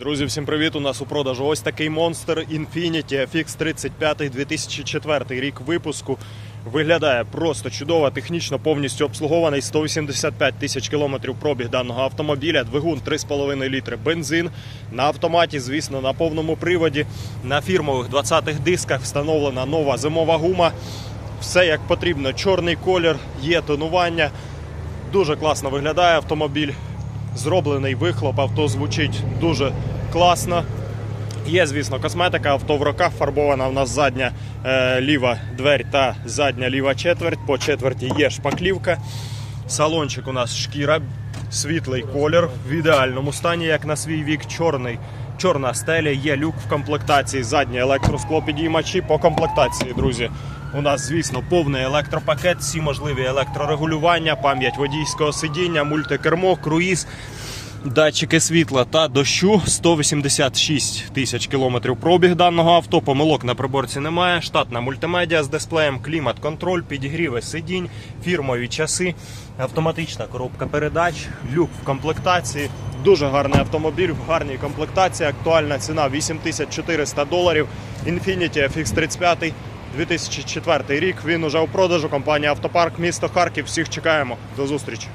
Друзі, всім привіт! У нас у продажу ось такий монстр Infiniti FX 35 2004 рік випуску. Виглядає просто чудово, технічно повністю обслугований. 185 тисяч кілометрів пробіг даного автомобіля. Двигун 3,5 літри бензин. На автоматі, звісно, на повному приводі. На фірмових 20-х дисках встановлена нова зимова гума. Все як потрібно. Чорний колір, є тонування. Дуже класно виглядає автомобіль. Зроблений вихлоп, авто звучить дуже класно. Є, звісно, косметика, авто в роках фарбована. У нас задня е, ліва дверь та задня ліва четверть. По четверті є шпаклівка. Салончик у нас шкіра, світлий колір в ідеальному стані, як на свій вік. Чорний, чорна стеля, є люк в комплектації, задні електросклопідіймачі по комплектації, друзі. У нас, звісно, повний електропакет, всі можливі електрорегулювання, пам'ять водійського сидіння, мультикермо, круїз. Датчики світла та дощу 186 тисяч кілометрів пробіг даного авто. Помилок на приборці немає. Штатна мультимедіа з дисплеєм, клімат-контроль, підігріви сидінь, фірмові часи, автоматична коробка передач, люк в комплектації. Дуже гарний автомобіль в гарній комплектації. Актуальна ціна 8400 доларів. Infiniti FX 35 2004 рік. Він уже у продажу. Компанія Автопарк, місто Харків. Всіх чекаємо. До зустрічі.